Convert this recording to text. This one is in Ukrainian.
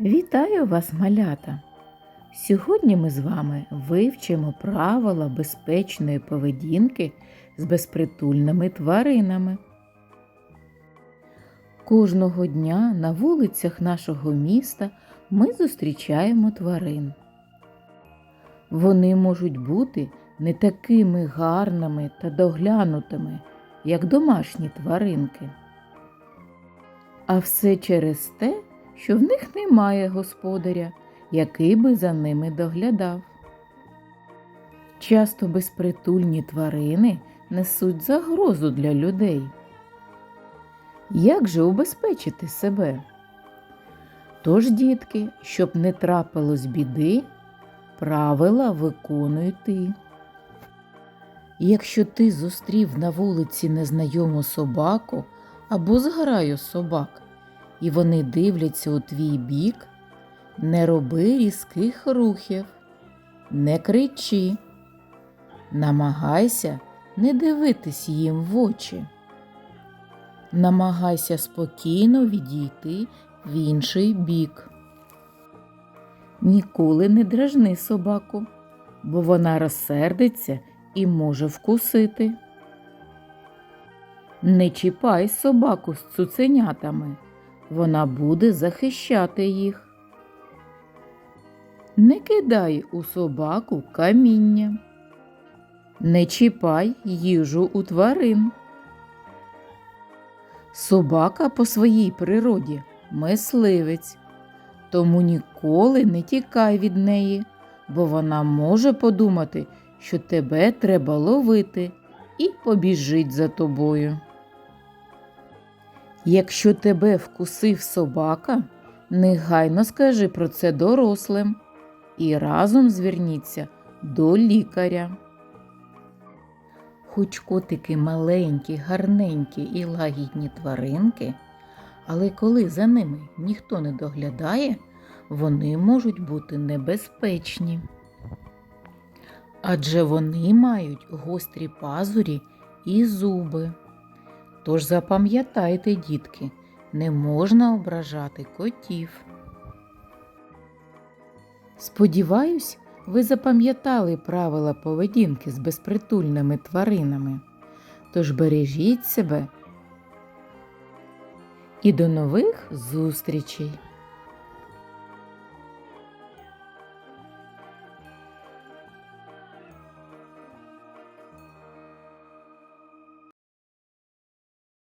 Вітаю вас, малята! Сьогодні ми з вами вивчимо правила безпечної поведінки з безпритульними тваринами. Кожного дня на вулицях нашого міста ми зустрічаємо тварин. Вони можуть бути не такими гарними та доглянутими, як домашні тваринки. А все через те, що в них немає господаря, який би за ними доглядав. Часто безпритульні тварини несуть загрозу для людей. Як же убезпечити себе? Тож, дітки, щоб не трапилось біди, правила виконуй ти. Якщо ти зустрів на вулиці незнайому собаку або зграю собак, і вони дивляться у твій бік, не роби різких рухів, не кричи, намагайся не дивитись їм в очі. Намагайся спокійно відійти в інший бік. Ніколи не дражни собаку, бо вона розсердиться і може вкусити. Не чіпай собаку з цуценятами, вона буде захищати їх. Не кидай у собаку каміння. Не чіпай їжу у тварин. Собака по своїй природі мисливець, тому ніколи не тікай від неї, бо вона може подумати, що тебе треба ловити і побіжить за тобою. Якщо тебе вкусив собака, негайно скажи про це дорослим і разом зверніться до лікаря. Хоч котики маленькі, гарненькі і лагідні тваринки, але коли за ними ніхто не доглядає, вони можуть бути небезпечні. Адже вони мають гострі пазурі і зуби. Тож запам'ятайте, дітки, не можна ображати котів. Сподіваюсь, ви запам'ятали правила поведінки з безпритульними тваринами. Тож бережіть себе і до нових зустрічей!